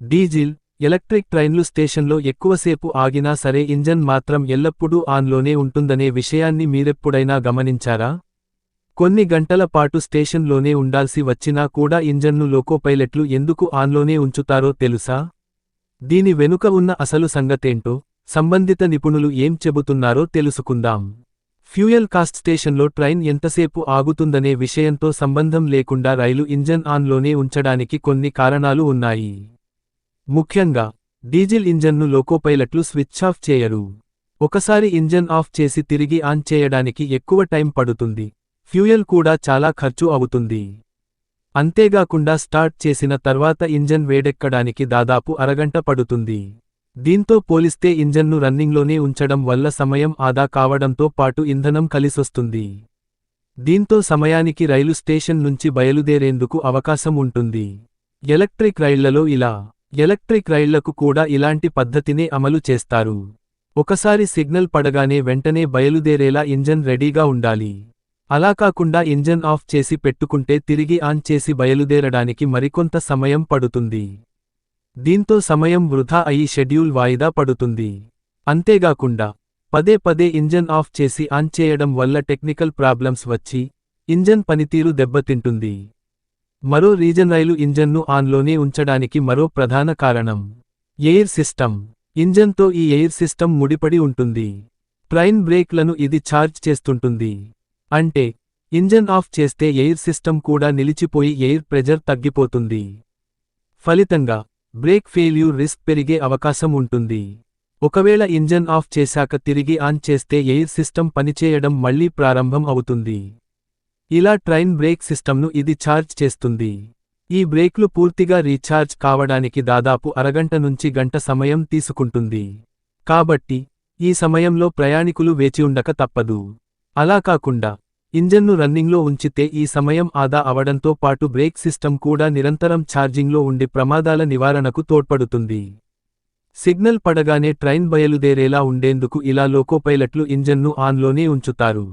Diesel electric ట్రైన్లు స్టేషన్లో ఎక్కువసేపు ఆగినా సరే ఇంజన్ మాత్రం ఎల్లప్పుడూ ఆన్లోనే ఉంటుందనే విషయాన్ని మీరెప్పుడైనా గమనించారా? కొన్ని గంటల పాటు స్టేషన్లోనే ఉండాల్సి వచ్చినా కూడా ఇంజన్ను లోకో పైలట్లు ఎందుకు ఆన్లోనే ఉంచుతారో తెలుసా? దీని వెనుక ఉన్న అసలు సంగతేంటో సంబంధిత నిపుణులు ఏం చెబుతున్నారో తెలుసుకుందాం. ఫ్యూయల్ కాస్ట్ స్టేషన్లో ట్రైన్ ఎంతసేపు ఆగుతుందనే విషయంతో సంబంధం లేకుండా రైలు ఇంజన్ ఆన్లోనే ఉంచడానికి కొన్ని కారణాలు ఉన్నాయి. ముఖ్యంగా డీజిల్ ఇంజన్ను లోకోపైలట్లు స్విచ్ ఆఫ్ చేయరు. ఒకసారి ఇంజన్ ఆఫ్ చేసి తిరిగి ఆన్ చేయడానికి ఎక్కువ టైం పడుతుంది. ఫ్యూయల్ కూడా చాలా ఖర్చు అవుతుంది. అంతేగాకుండా స్టార్ట్ చేసిన తర్వాత ఇంజన్ వేడెక్కడానికి దాదాపు అరగంట పడుతుంది. దీంతో పోలిస్తే ఇంజన్ను రన్నింగ్లోనే ఉంచడం వల్ల సమయం ఆదా కావడంతో పాటు ఇంధనం కలిసొస్తుంది. దీంతో సమయానికి రైలు స్టేషన్ నుంచి బయలుదేరేందుకు అవకాశం ఉంటుంది. ఎలక్ట్రిక్ రైళ్ళలో ఇలా ఎలక్ట్రిక్ రైళ్ళకు కూడా ఇలాంటి పద్ధతినే అమలు చేస్తారు. ఒకసారి సిగ్నల్ పడగానే వెంటనే బయలుదేరేలా ఇంజన్ రెడీగా ఉండాలి. అలా కాకుండా ఇంజన్ ఆఫ్ చేసి పెట్టుకుంటే తిరిగి ఆన్ చేసి బయలుదేరడానికి మరికొంత సమయం పడుతుంది. దీంతో సమయం వృధా అయి షెడ్యూల్ వాయిదా పడుతుంది. అంతేగాకుండా పదే పదే ఇంజన్ ఆఫ్ చేసి ఆన్ చేయడం వల్ల టెక్నికల్ ప్రాబ్లమ్స్ వచ్చి ఇంజన్ పనితీరు దెబ్బతింటుంది. మరో రీజన్ రైలు ఇంజన్ను ఆన్లోనే ఉంచడానికి మరో ప్రధాన కారణం ఎయిర్ సిస్టమ్. ఇంజన్తో ఈ ఎయిర్ సిస్టమ్ ముడిపడి ఉంటుంది. ట్రైన్ బ్రేక్లను ఇది ఛార్జ్ చేస్తుంటుంది. అంటే ఇంజన్ ఆఫ్ చేస్తే ఎయిర్ సిస్టమ్ కూడా నిలిచిపోయి ఎయిర్ ప్రెజర్ తగ్గిపోతుంది. ఫలితంగా బ్రేక్ ఫెయిల్యూర్ రిస్క్ పెరిగే అవకాశం ఉంటుంది. ఒకవేళ ఇంజన్ ఆఫ్ చేశాక తిరిగి ఆన్ చేస్తే ఎయిర్ సిస్టమ్ పనిచేయడం మళ్ళీ ప్రారంభం అవుతుంది. ఇలా ట్రైన్ బ్రేక్ సిస్టమ్ను ఇది ఛార్జ్ చేస్తుంది. ఈ బ్రేక్లు పూర్తిగా రీఛార్జ్ కావడానికి దాదాపు అరగంట నుంచి గంట సమయం తీసుకుంటుంది. కాబట్టి ఈ సమయంలో ప్రయాణికులు వేచి ఉండక తప్పదు. అలా కాకుండా ఇంజన్ను రన్నింగ్లో ఉంచితే ఈ సమయం ఆదా అవడంతో పాటు బ్రేక్ సిస్టమ్ కూడా నిరంతరం ఛార్జింగ్లో ఉండి ప్రమాదాల నివారణకు తోడ్పడుతుంది. సిగ్నల్ పడగానే ట్రైన్ బయలుదేరేలా ఉండేందుకు ఇలా లోకో పైలట్లు ఇంజన్ను ఆన్లోనే ఉంచుతారు.